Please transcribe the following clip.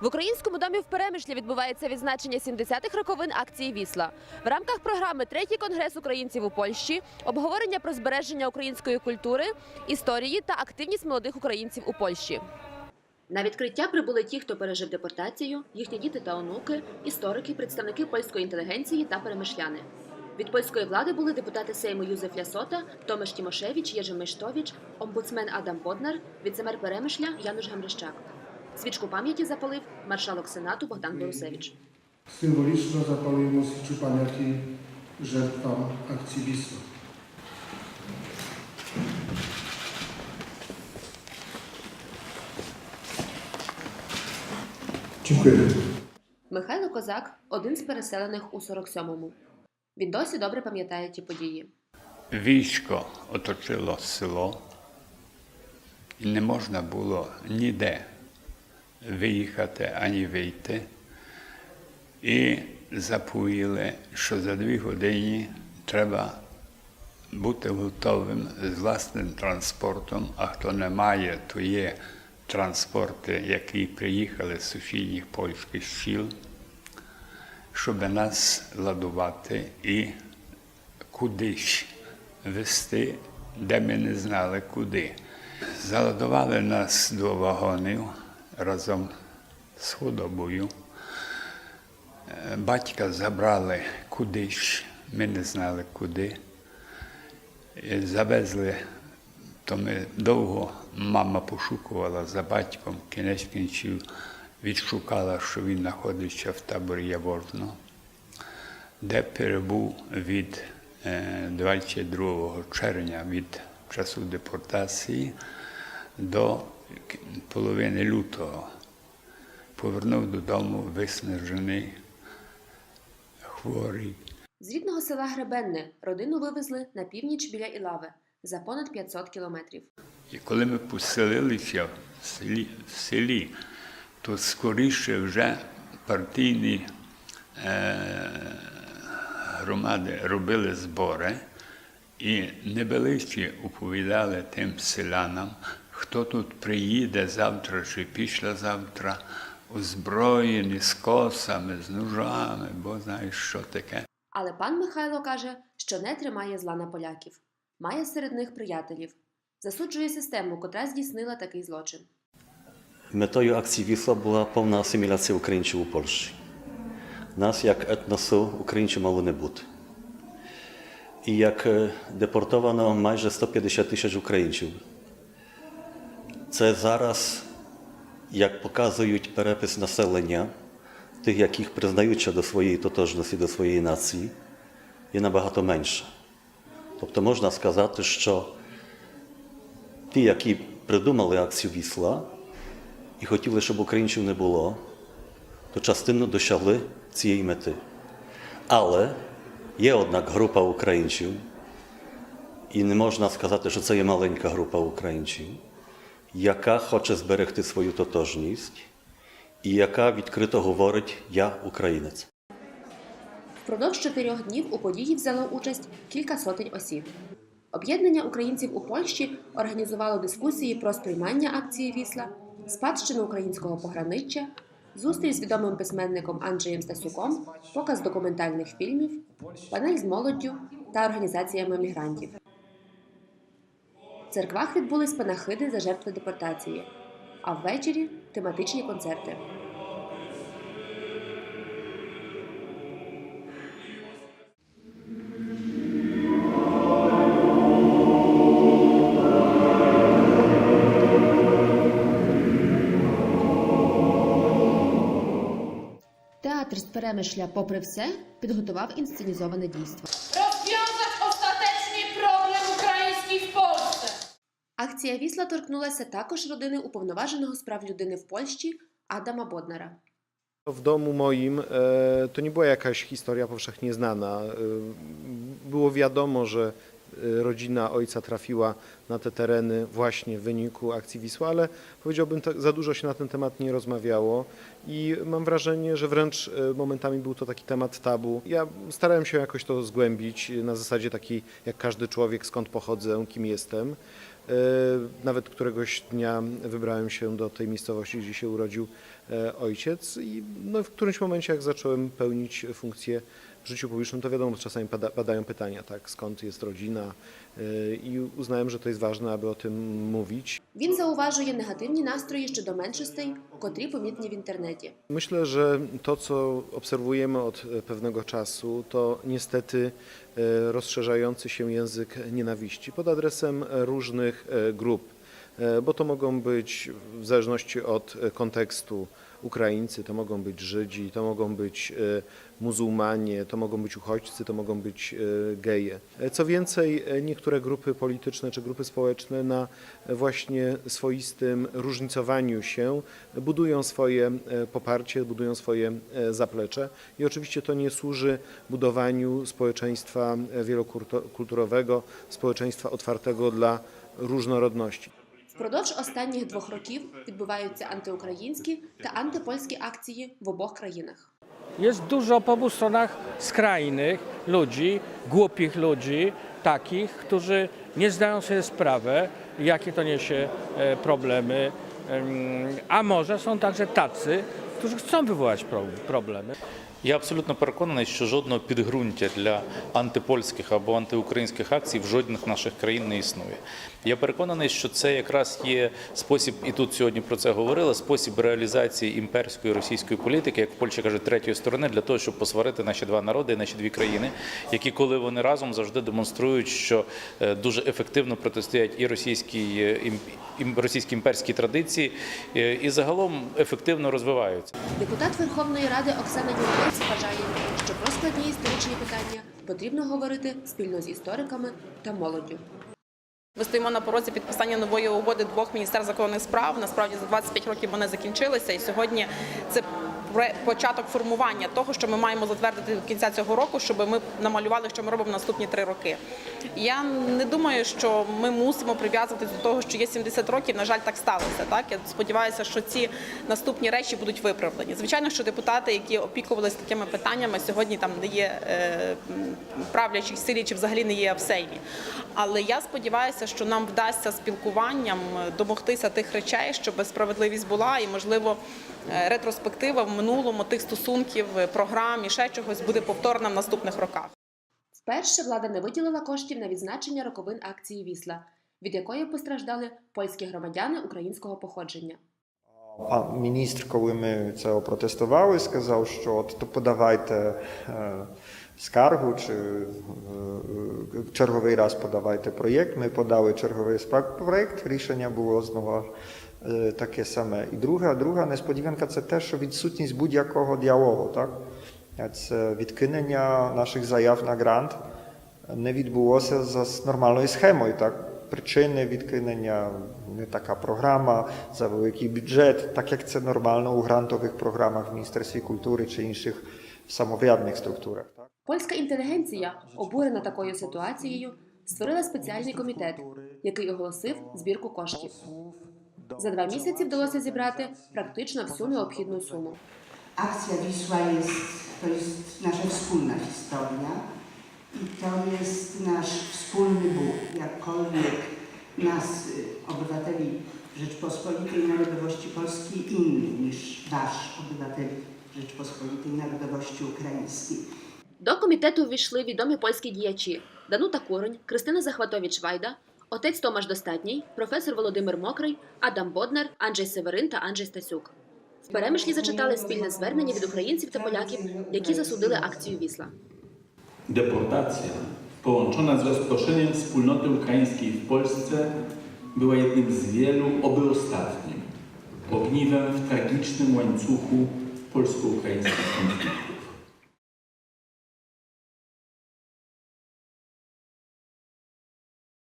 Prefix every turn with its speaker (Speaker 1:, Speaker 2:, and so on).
Speaker 1: В українському домі в Перемишлі відбувається відзначення 70-х роковин акції Вісла. В рамках програми Третій конгрес українців у Польщі, обговорення про збереження української культури, історії та активність молодих українців у Польщі. На відкриття прибули ті, хто пережив депортацію, їхні діти та онуки, історики, представники польської інтелігенції та перемишляни. Від польської влади були депутати Сейму Юзеф Лясота, Томаш Тімошевич, Єжи Миштович, омбудсмен Адам Боднар, віцемер Перемишля Януш Гамрищак. Свічку пам'яті запалив маршалок Сенату Богдан Борусевич.
Speaker 2: Zapalujemy świeczu pamięci żertwom akcji Wisła.
Speaker 1: Михайло Козак один з переселених у 47-му. Він досі добре пам'ятає ті події.
Speaker 3: Військо оточило село, і не можна було ніде виїхати ані вийти. І заповіли, що за дві години треба бути готовим з власним транспортом, а хто не має, то є транспорти, які приїхали з сусідніх польських сіл, щоб нас ладувати і кудись вести, де ми не знали куди. Заладували нас до вагонів разом з худобою. Е, Батька забрали кудись, ми не знали куди. І завезли, то ми довго мама пошукувала за батьком, кінець кінців відшукала, що він знаходиться в таборі Яворно, де перебув від е, 22 червня від часу депортації до половини лютого. Повернув додому виснажений, хворий.
Speaker 1: З рідного села Гребенне родину вивезли на північ біля Ілави за понад 500 кілометрів.
Speaker 3: І коли ми поселилися в селі, в селі то скоріше вже партійні е, громади робили збори і невеличкі оповідали тим селянам, хто тут приїде завтра чи післязавтра, озброєні з косами, з ножами, бо знаєш, що таке.
Speaker 1: Але пан Михайло каже, що не тримає зла на поляків. Має серед них приятелів. Засуджує систему, котра здійснила такий злочин.
Speaker 4: Метою акції Вісла була повна асиміляція українців у Польщі. Нас, як етносу, українців мало не бути. І як е, депортовано майже 150 тисяч українців. Це зараз, як показують перепис населення, тих, яких признаються до своєї тотожності, до своєї нації, є набагато менше. Тобто можна сказати, що ті, які придумали акцію Вісла, і хотіли, щоб українців не було, то частину досягли цієї мети. Але є однак група українців, і не можна сказати, що це є маленька група українців, яка хоче зберегти свою тотожність і яка відкрито говорить Я українець.
Speaker 1: Впродовж чотирьох днів у події взяло участь кілька сотень осіб. Об'єднання українців у Польщі організувало дискусії про сприймання акції Вісла, спадщину українського пограниччя, зустріч з відомим письменником Анджеєм Стасюком, показ документальних фільмів, панель з молоддю та організаціями мігрантів. В церквах відбулись панахиди за жертви депортації, а ввечері тематичні концерти. Театр з перемишля, попри все, підготував інсценізоване дійство. Акція Вісла торкнулася також родини уповноваженого з прав людини в Польщі Адама Боднара.
Speaker 5: W domu moim e, to nie była jakaś historia powszechnie znana. E, Było wiadomo, że e, rodzina ojca trafiła na te tereny właśnie w wyniku akcji Wisła, ale powiedziałbym, tak, za dużo się na ten temat nie rozmawiało i mam wrażenie, że wręcz e, momentami był to taki temat tabu. Ja starałem się jakoś to zgłębić e, na zasadzie takiej, jak każdy człowiek, skąd pochodzę, kim jestem. E, Nawet któregoś dnia wybrałem się do tej miejscowości, gdzie się urodził e, ojciec i no, w którymś momencie, jak zacząłem pełnić funkcję w życiu publicznym, to wiadomo, czasami pada, padają pytania, tak, skąd jest rodzina e, i uznałem, że to jest ważne, aby o tym mówić.
Speaker 1: Він зауважує негативні настрої щодо меншостей, котрі помітні в інтернеті.
Speaker 5: Myślę, że to, co obserwujemy od e, pewnego czasu, to niestety e, rozszerzający się język nienawiści pod adresem e, różnych e, grup, E, bo to mogą być w zależności od e, kontekstu Ukraińcy, to mogą być Żydzi, to mogą być e, muzułmanie, to mogą być uchodźcy, to mogą być e, geje. E, Co więcej, niektóre grupy polityczne czy grupy społeczne na właśnie swoistym różnicowaniu się budują swoje poparcie, budują swoje zaplecze i oczywiście to nie służy budowaniu społeczeństwa wielokulturowego, społeczeństwa otwartego dla różnorodności.
Speaker 1: Впродовж останніх двох років відбуваються антиукраїнські та антипольські акції в обох країнах.
Speaker 6: Jest dużo po obu stronach skrajnych ludzi, głupich ludzi, takich, którzy nie zdają sobie sprawy, jakie to niesie e, problemy, Em, a może są także tacy, którzy chcą wywołać pro- problemy.
Speaker 7: Я абсолютно переконаний, що жодного підґрунтя для антипольських або антиукраїнських акцій в жодних наших країн не існує. Я переконаний, що це якраз є спосіб, і тут сьогодні про це говорили, спосіб реалізації імперської російської політики, як в Польщі кажуть, третьої сторони, для того, щоб посварити наші два народи і наші дві країни, які, коли вони разом завжди демонструють, що е, дуже ефективно протистоять і російській е, російській імперській традиції, е, і загалом ефективно розвиваються.
Speaker 1: Депутат Верховної Ради Оксана Юринець вважає, що про складні історичні питання потрібно говорити спільно з істориками та молоддю.
Speaker 8: Ми стоїмо на порозі підписання нової угоди двох міністерств закордонних справ. Насправді за 25 років вони закінчилися, і сьогодні це початок формування того, що ми маємо затвердити до кінця цього року, щоб ми намалювали, що ми робимо наступні три роки. Я не думаю, що ми мусимо прив'язуватися до того, що є 70 років. На жаль, так сталося. Так я сподіваюся, що ці наступні речі будуть виправлені. Звичайно, що депутати, які опікувалися такими питаннями, сьогодні там не є е, м, правлячій силі чи взагалі не є в Сеймі. Але я сподіваюся, що нам вдасться спілкуванням домогтися тих речей, щоб справедливість була, і можливо е, ретроспектива в минулому тих стосунків, е, програм і ще чогось буде повторна в наступних роках.
Speaker 1: Вперше влада не виділила коштів на відзначення роковин акції Вісла, від якої постраждали польські громадяни українського походження.
Speaker 9: А міністр, коли ми це опротестували, сказав, що от то подавайте е, скаргу чи е, черговий раз подавайте проєкт. Ми подали черговий проєкт, рішення було знову таке саме. І друга, друга несподіванка це те, що відсутність будь-якого діалогу. Так? Це відкинення наших заяв на грант не відбулося за нормальною схемою. Так? Причини відкинення не така програма за великий бюджет, так як це нормально у грантових програмах в Міністерстві культури чи інших самоврядних структурах.
Speaker 1: Польська інтелігенція, обурена такою ситуацією, створила спеціальний комітет, який оголосив збірку коштів. За два місяці вдалося зібрати практично всю необхідну суму.
Speaker 10: Akcja Wisła jest, to jest nasza wspólna historia i to jest nasz wspólny Bóg. Jakkolwiek nas, y, obywateli Rzeczpospolitej Narodowości Polskiej, inny niż wasz obywatel Rzeczpospolitej Narodowości Ukraińskiej.
Speaker 1: До комітету ввійшли відомі польські діячі Данута Курень, Кристина Захватович Вайда, отець Томаш Достатній, професор Володимир Мокрий, Адам Боднар, Анджей Северин та Анджей Стасюк. В перемишлі зачитали спільне звернення від українців та поляків, які засудили акцію Вісла.
Speaker 11: Deportacja połączona z rozproszeniem wspólnoty ukraińskiej w Polsce była jednym z wielu, oby ostatnim, ogniwem w tragicznym łańcuchu polsko-ukraińskich konfliktów.